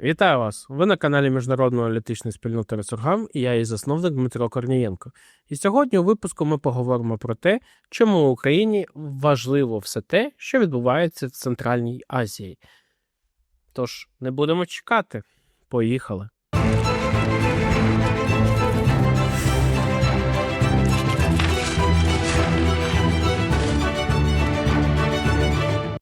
Вітаю вас! Ви на каналі Міжнародної аналітичної спільноти Ресургам і я її засновник Дмитро Корнієнко. І сьогодні у випуску ми поговоримо про те, чому в Україні важливо все те, що відбувається в Центральній Азії. Тож не будемо чекати. Поїхали.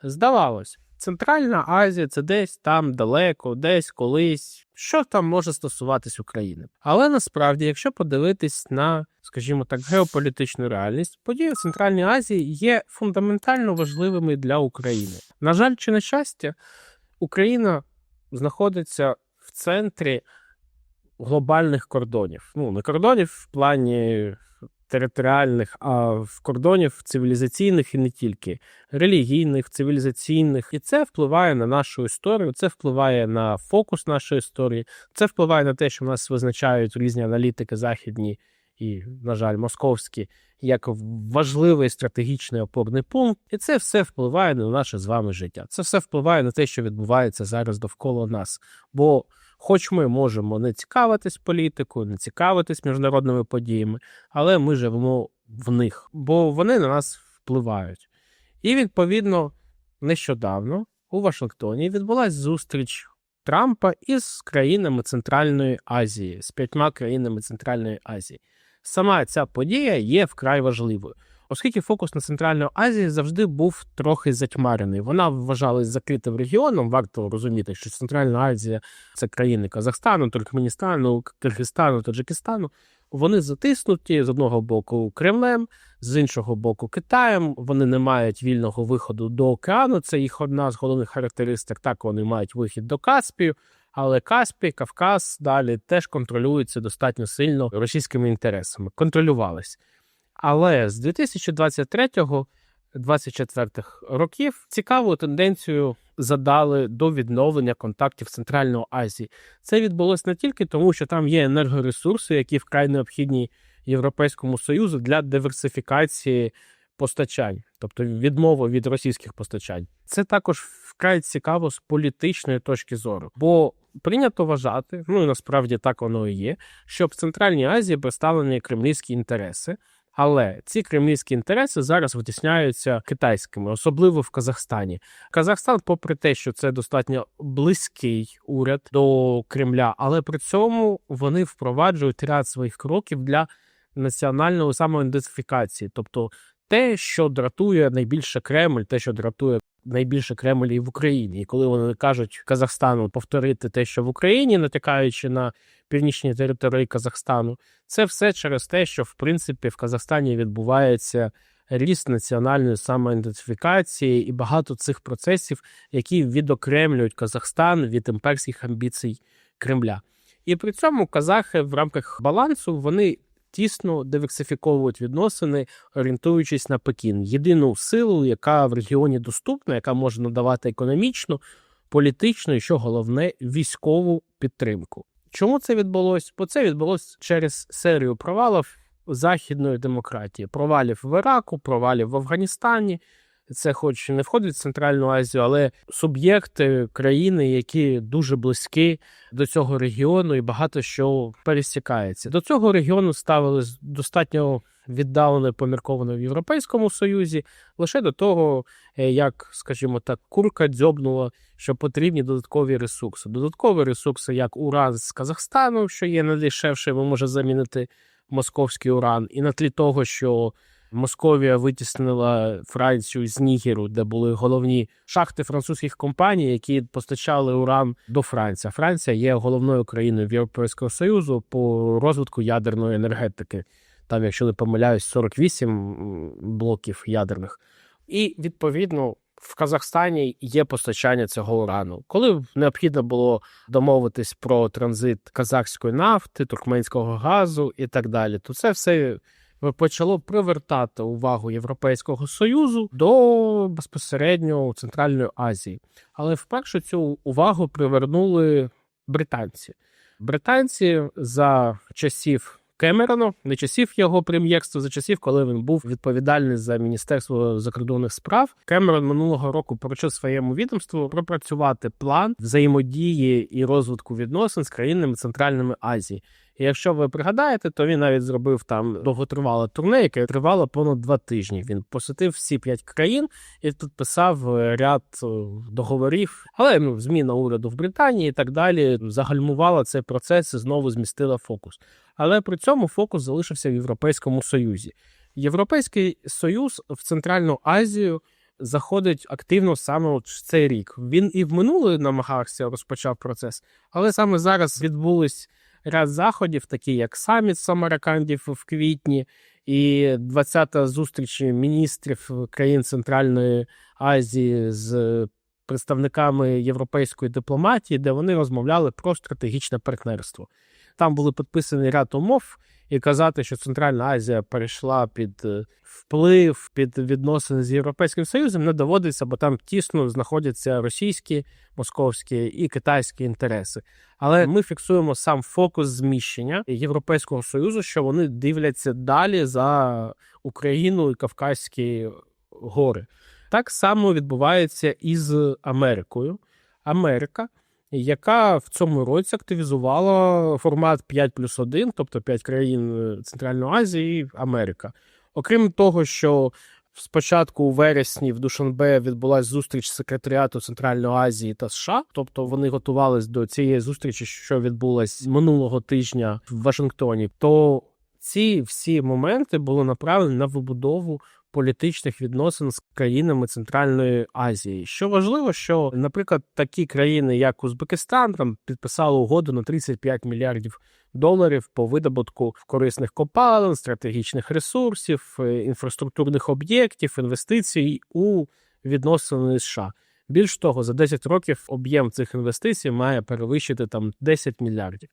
Здавалось, Центральна Азія це десь там далеко, десь колись, що там може стосуватись України. Але насправді, якщо подивитись на, скажімо так, геополітичну реальність, події в Центральній Азії є фундаментально важливими для України. На жаль, чи на щастя, Україна знаходиться в центрі глобальних кордонів. Ну, не кордонів в плані територіальних, а в кордонів цивілізаційних і не тільки релігійних, цивілізаційних, і це впливає на нашу історію, це впливає на фокус нашої історії, це впливає на те, що в нас визначають різні аналітики західні і, на жаль, московські, як важливий стратегічний опорний пункт, і це все впливає на наше з вами життя. Це все впливає на те, що відбувається зараз довкола нас. Бо Хоч ми можемо не цікавитись політикою, не цікавитись міжнародними подіями, але ми живемо в них, бо вони на нас впливають. І, відповідно, нещодавно у Вашингтоні відбулася зустріч Трампа із країнами Центральної Азії, з п'ятьма країнами Центральної Азії. Сама ця подія є вкрай важливою оскільки фокус на Центральної Азії завжди був трохи затьмарений. Вона вважалась закритим регіоном. Варто розуміти, що Центральна Азія це країни Казахстану, Туркменістану, Киргизстану, Таджикистану. Вони затиснуті з одного боку Кремлем, з іншого боку Китаєм. Вони не мають вільного виходу до океану. Це їх одна з головних характеристик. Так вони мають вихід до Каспію. Але Каспій, Кавказ далі теж контролюються достатньо сильно російськими інтересами. Контролювались. Але з 2023-2024 років цікаву тенденцію задали до відновлення контактів Центральної Азії. Це відбулося не тільки тому, що там є енергоресурси, які вкрай необхідні Європейському Союзу для диверсифікації постачань, тобто відмова від російських постачань. Це також вкрай цікаво з політичної точки зору, бо прийнято вважати, ну і насправді так воно і є, що в Центральній Азії представлені кремлівські інтереси. Але ці кремлівські інтереси зараз витісняються китайськими, особливо в Казахстані. Казахстан, попри те, що це достатньо близький уряд до Кремля, але при цьому вони впроваджують ряд своїх кроків для національної самоідентифікації, тобто те, що дратує найбільше Кремль, те, що дратує найбільше Кремль і в Україні. І коли вони кажуть Казахстану повторити те, що в Україні, натякаючи на північні території Казахстану, це все через те, що в принципі в Казахстані відбувається ріст національної самоідентифікації і багато цих процесів, які відокремлюють Казахстан від імперських амбіцій Кремля. І при цьому казахи в рамках балансу вони тісно диверсифіковують відносини, орієнтуючись на Пекін, єдину силу, яка в регіоні доступна, яка може надавати економічну, політичну і що головне військову підтримку. Чому це відбулось? Бо це відбулось через серію провалів західної демократії, провалів в Іраку, провалів в Афганістані. Це, хоч не входить в Центральну Азію, але суб'єкти країни, які дуже близькі до цього регіону, і багато що пересікається. До цього регіону ставили достатньо віддалено помірковано в Європейському Союзі, лише до того, е, як, скажімо так, курка дзьобнула, що потрібні додаткові ресурси. Додаткові ресурси, як уран з Казахстану, що є найдешевшим, може замінити московський уран, і на тлі того, що Московія витіснила Францію з Нігеру, де були головні шахти французьких компаній, які постачали уран до Франції. Франція є головною країною Європейського союзу по розвитку ядерної енергетики. Там, якщо не помиляюсь, 48 блоків ядерних. І відповідно в Казахстані є постачання цього урану. Коли необхідно було домовитись про транзит казахської нафти, туркменського газу і так далі, то це все почало привертати увагу Європейського союзу до безпосередньо Центральної Азії. Але вперше цю увагу привернули британці. Британці за часів Кемерона, не часів його прем'єрства, за часів, коли він був відповідальний за міністерство закордонних справ. Кемерон минулого року поручив своєму відомству пропрацювати план взаємодії і розвитку відносин з країнами Центральної Азії. І якщо ви пригадаєте, то він навіть зробив там довготривале турне, яке тривало понад два тижні. Він посетив всі п'ять країн і підписав е, ряд е, договорів. Але ну, зміна уряду в Британії і так далі загальмувала цей процес і знову змістила фокус. Але при цьому фокус залишився в Європейському Союзі. Європейський Союз в Центральну Азію заходить активно саме от в цей рік. Він і в минулий намагався розпочав процес, але саме зараз відбулись ряд заходів, такі як саміт Самаракандів в квітні, і 20-та зустріч міністрів країн Центральної Азії з представниками європейської дипломатії, де вони розмовляли про стратегічне партнерство. Там були підписані ряд умов, і казати, що Центральна Азія перейшла під е, вплив під відносини з Європейським Союзом, не доводиться, бо там тісно знаходяться російські, московські і китайські інтереси. Але ми фіксуємо сам фокус зміщення Європейського союзу, що вони дивляться далі за Україну і Кавказькі гори. Так само відбувається і з Америкою. Америка яка в цьому році активізувала формат 5 плюс 1, тобто 5 країн е, Центральної Азії Америка. Окрім того, що спочатку у вересні в Душанбе відбулася зустріч секретаріату Центральної Азії та США, тобто вони готувалися до цієї зустрічі, що відбулась минулого тижня в Вашингтоні. То ці всі моменти були направлені на вибудову політичних відносин з країнами Центральної Азії. Що важливо, що, наприклад, такі країни, як Узбекистан, там підписали угоду на 35 мільярдів доларів по видобутку корисних копалин, стратегічних ресурсів, е, інфраструктурних об'єктів, інвестицій у відносини США. Більш того, за 10 років об'єм цих інвестицій має перевищити там 10 мільярдів.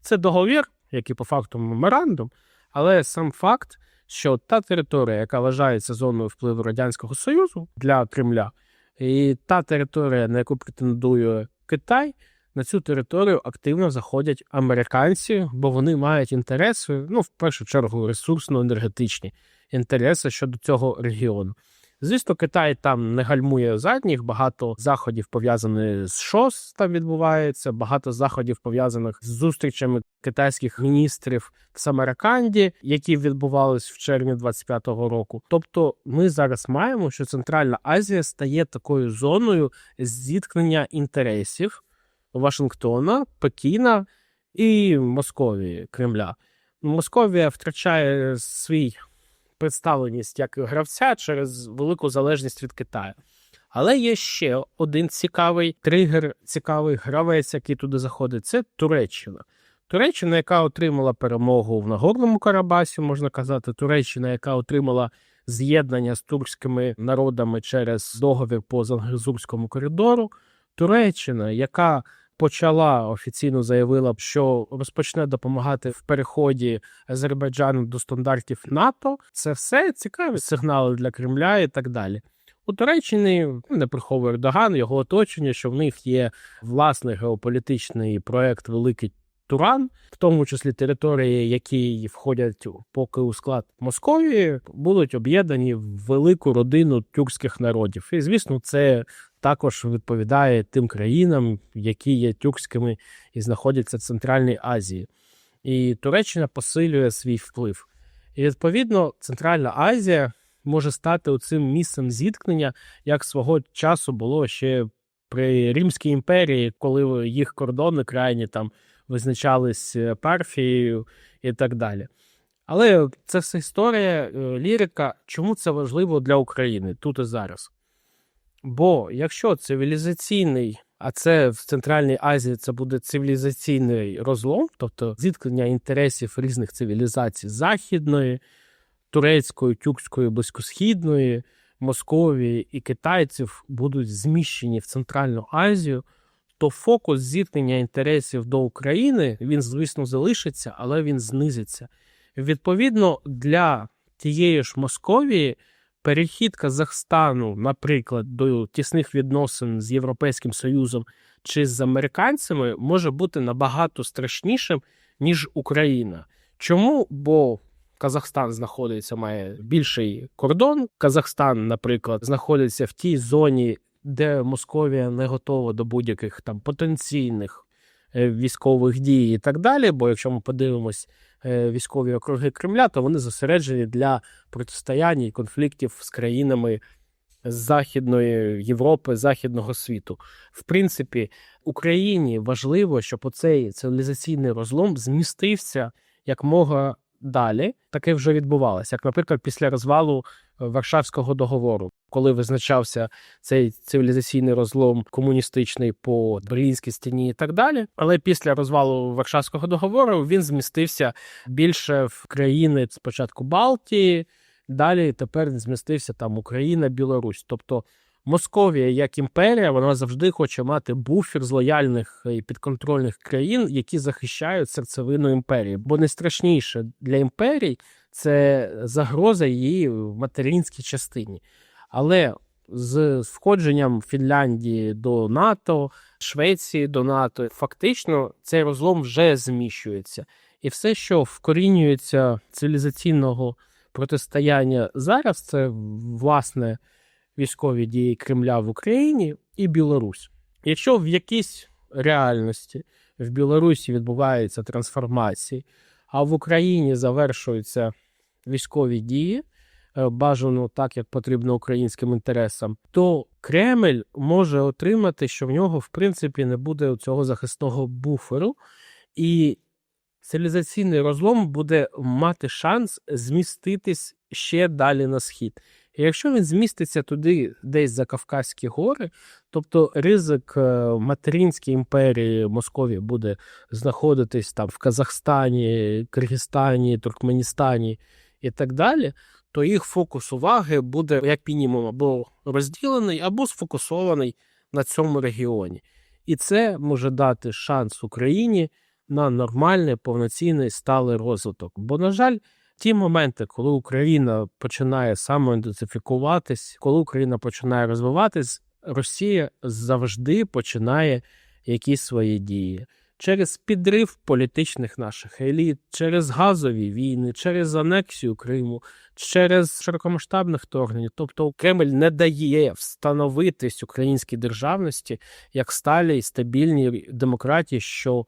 Це договір, який по факту меморандум, але сам факт, що та територія, яка вважається зоною впливу Радянського Союзу для Кремля, і та територія, на яку претендує Китай, на цю територію активно заходять американці, бо вони мають інтереси, ну в першу чергу, ресурсно-енергетичні інтереси щодо цього регіону. Звісно, Китай там не гальмує задніх, багато заходів пов'язаних з ШОС там відбувається, багато заходів пов'язаних з зустрічами китайських міністрів в Самараканді, які відбувались в червні 25-го року. Тобто, ми зараз маємо, що Центральна Азія стає такою зоною зіткнення інтересів Вашингтона, Пекіна і Московії Кремля. Московія втрачає свій представленість як гравця через велику залежність від Китаю. Але є ще один цікавий тригер, цікавий гравець, який туди заходить, це Туреччина. Туреччина, яка отримала перемогу в Нагорному Карабасі, можна казати, Туреччина, яка отримала з'єднання з турськими народами через договір по Зангезурському коридору. Туреччина, яка почала офіційно заявила, що розпочне допомагати в переході Азербайджану до стандартів НАТО. Це все цікаві сигнали для Кремля і так далі. У Туреччині не приховує Ердоган, його оточення, що в них є власний геополітичний проект Великий Туран, в тому числі території, які входять поки у склад Московії, будуть об'єднані в велику родину тюркських народів. І звісно, це також відповідає тим країнам, які є тюркськими і знаходяться в Центральній Азії. І Туреччина посилює свій вплив. І відповідно, Центральна Азія може стати цим місцем зіткнення, як свого часу було ще при Римській імперії, коли їх кордони крайні там визначались е, Парфією і так далі. Але це все історія, е, лірика. Чому це важливо для України тут і зараз? Бо якщо цивілізаційний, а це в Центральній Азії це буде цивілізаційний розлом, тобто зіткнення інтересів різних цивілізацій західної, турецької, тюркської, близькосхідної, Московії і китайців будуть зміщені в Центральну Азію, то фокус зіткнення інтересів до України він, звісно, залишиться, але він знизиться. Відповідно, для тієї ж Московії перехід Казахстану, наприклад, до тісних відносин з Європейським Союзом чи з американцями може бути набагато страшнішим, ніж Україна. Чому? Бо Казахстан знаходиться, має більший кордон. Казахстан, наприклад, знаходиться в тій зоні, де Московія не готова до будь-яких там потенційних е, військових дій і так далі. Бо якщо ми подивимось військові округи Кремля, то вони зосереджені для протистояння і конфліктів з країнами Західної Європи, Західного світу. В принципі, Україні важливо, щоб оцей цивілізаційний розлом змістився як мога далі. Таке вже відбувалося, як, наприклад, після розвалу е, Варшавського договору, коли визначався цей цивілізаційний розлом комуністичний по Берлінській стіні і так далі. Але після розвалу Варшавського договору він змістився більше в країни спочатку Балтії. Далі тепер змістився там Україна, Білорусь. Тобто Московія як імперія, вона завжди хоче мати буфер з лояльних і підконтрольних країн, які захищають серцевину імперії. Бо найстрашніше для імперій це загроза її в материнській частині. Але з входженням Фінляндії до НАТО, Швеції до НАТО, фактично цей розлом вже зміщується. І все, що вкорінюється цивілізаційного протистояння зараз, це власне військові дії Кремля в Україні і Білорусь. Якщо в якійсь реальності в Білорусі відбуваються трансформації, а в Україні завершуються військові дії, бажано так, як потрібно українським інтересам, то Кремль може отримати, що в нього, в принципі, не буде цього захисного буферу, і цивілізаційний розлом буде мати шанс зміститись ще далі на схід. І якщо він зміститься туди, десь за Кавказькі гори, тобто ризик е, материнської імперії Московії буде знаходитись там в Казахстані, Киргизстані, Туркменістані і так далі, то їх фокус уваги буде як мінімум або розділений, або сфокусований на цьому регіоні. І це може дати шанс Україні на нормальний, повноцінний сталий розвиток. Бо, на жаль, ті моменти, коли Україна починає самоідентифікуватись, коли Україна починає розвиватись, Росія завжди починає якісь свої дії. Через підрив політичних наших еліт, через газові війни, через анексію Криму, через широкомасштабне вторгнення. Тобто Кремль не дає встановитись українській державності як сталій стабільній демократії, що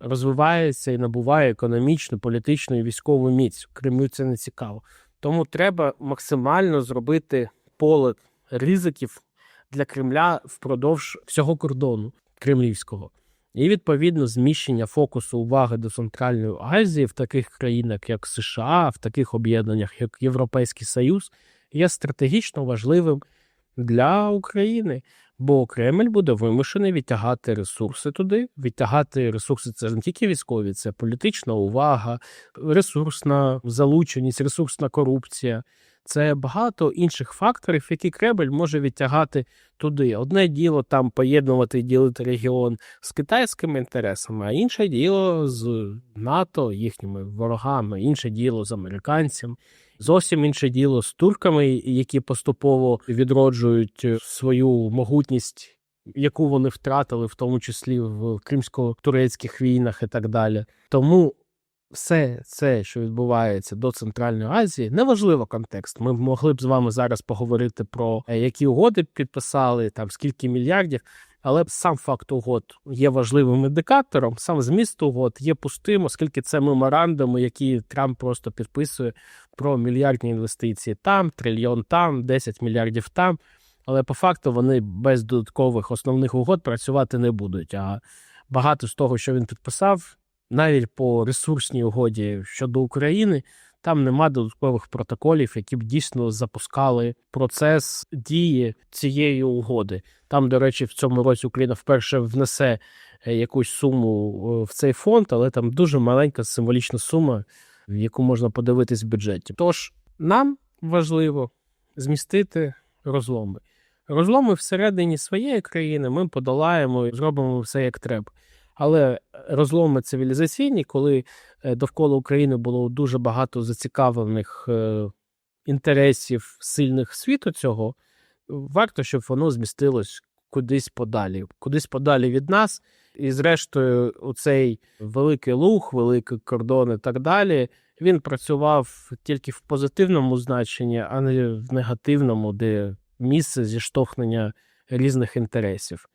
розвивається і набуває економічну, політичну і військову міць. Кремлю це не цікаво. Тому треба максимально зробити поле ризиків для Кремля впродовж всього кордону кремлівського. І відповідно зміщення фокусу уваги до Центральної Азії в таких країнах, як США, в таких об'єднаннях, як Європейський Союз, є стратегічно важливим для України. Бо Кремль буде вимушений відтягати ресурси туди. Відтягати ресурси це не тільки військові, це політична увага, ресурсна залученість, ресурсна корупція. Це багато інших факторів, які Кремль може відтягати туди. Одне діло там поєднувати і ділити регіон з китайськими інтересами, а інше діло з НАТО, їхніми ворогами, інше діло з американцями. Зовсім інше діло з турками, які поступово відроджують свою могутність, яку вони втратили, в тому числі в кримсько-турецьких війнах і так далі. Тому все це, що відбувається до Центральної Азії, неважливо контекст. Ми могли б з вами зараз поговорити про е, які угоди підписали, там скільки мільярдів. Але сам факт угод є важливим індикатором, сам зміст угод є пустим, оскільки це меморандуми, які Трамп просто підписує про мільярдні інвестиції там, трильйон там, 10 мільярдів там. Але по факту вони без додаткових основних угод працювати не будуть. А багато з того, що він підписав, навіть по ресурсній угоді щодо України, там нема додаткових протоколів, які б дійсно запускали процес дії цієї угоди. Там, до речі, в цьому році Україна вперше внесе е, якусь суму е, в цей фонд, але там дуже маленька символічна сума, яку можна подивитись в бюджеті. Тож нам важливо змістити розломи. Розломи всередині своєї країни ми подолаємо і зробимо все як треба. Але розломи цивілізаційні, коли е, довкола України було дуже багато зацікавлених е, інтересів сильних світу цього, варто, щоб воно змістилось кудись подалі, кудись подалі від нас І зрештою, цей великий луг, великий кордон і так далі, він працював тільки в позитивному значенні, а не в негативному, де місце зіштовхнення різних інтересів.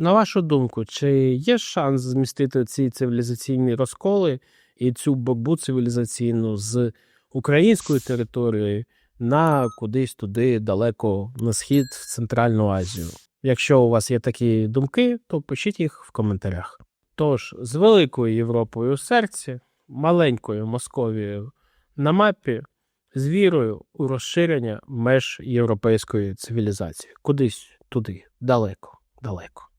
На вашу думку, чи є шанс змістити ці цивілізаційні розколи і цю боротьбу цивілізаційну з української території на кудись туди далеко на схід, в Центральну Азію? Якщо у вас є такі думки, то пишіть їх в коментарях. Тож, з великою Європою у серці, маленькою Московією на мапі, з вірою у розширення меж європейської цивілізації. Кудись туди, далеко, далеко.